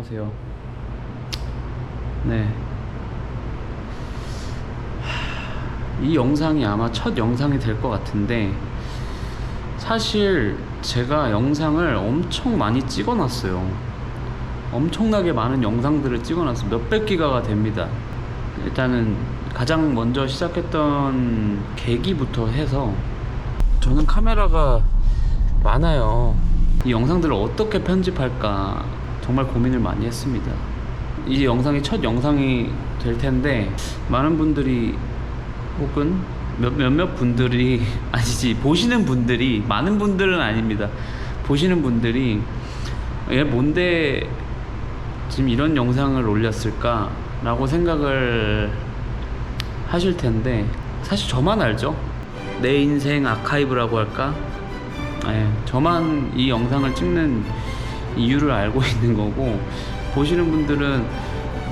안녕하세요. 네. 하, 이 영상이 아마 첫 영상이 될 것 같은데 사실 제가 영상을 엄청 많이 찍어놨어요. 엄청나게 많은 영상들을 찍어놨어요. 몇백 기가가 됩니다. 일단은 가장 먼저 시작했던 계기부터 해서 저는 카메라가 많아요. 이 영상들을 어떻게 편집할까 정말 고민을 많이 했습니다. 이 영상이 첫 영상이 될 텐데 많은 분들이 혹은 몇, 몇몇 분들이 아니지 보시는 분들이 많은 분들은 아닙니다. 보시는 분들이 얘 뭔데 지금 이런 영상을 올렸을까라고 생각을 하실 텐데 사실 저만 알죠. 내 인생 아카이브라고 할까? 예, 저만 이 영상을 찍는 이유를 알고 있는 거고 보시는 분들은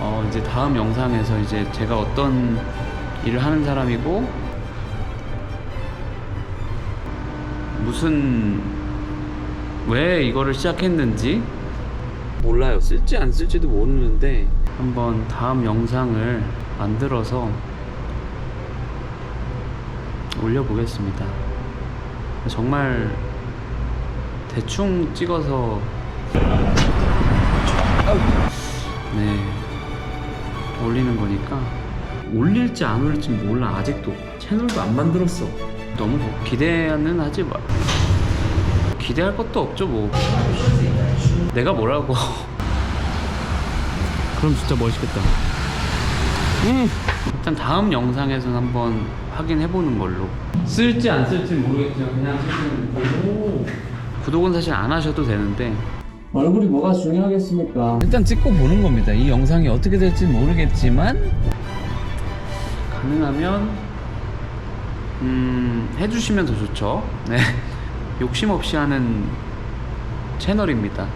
어, 이제 다음 영상에서 이제 제가 어떤 일을 하는 사람이고 무슨 왜 이거를 시작했는지 몰라요. 쓸지 안 쓸지도 모르는데 한번 다음 영상을 만들어서 올려보겠습니다. 정말 대충 찍어서 네. 올리는 거니까. 올릴지 안 올릴지 몰라. 아직도 채널도 안 만들었어. 너무 기대는 하지 마. 기대할 것도 없죠 뭐. 내가 뭐라고. 그럼 진짜 멋있겠다. 음. 일단 다음 영상에서는 한번 확인해 보는 걸로. 쓸지 안 쓸지 모르겠지만 그냥 지금 보고. 구독은 사실 안 하셔도 되는데 얼굴이 뭐가 중요하겠습니까? 일단 찍고 보는 겁니다. 이 영상이 어떻게 될지 모르겠지만 가능하면 음, 해주시면 더 좋죠. 네, 욕심 없이 하는 채널입니다.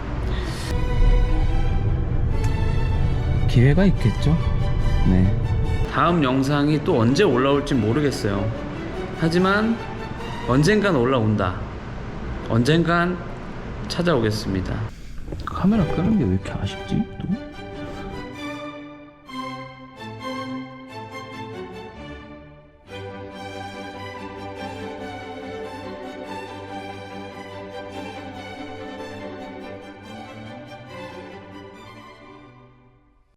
기회가 있겠죠. 네. 다음 영상이 또 언제 올라올지 모르겠어요. 하지만 언젠간 올라온다. 언젠간 찾아오겠습니다. 카메라 끄는 게 왜 이렇게 아쉽지? 또?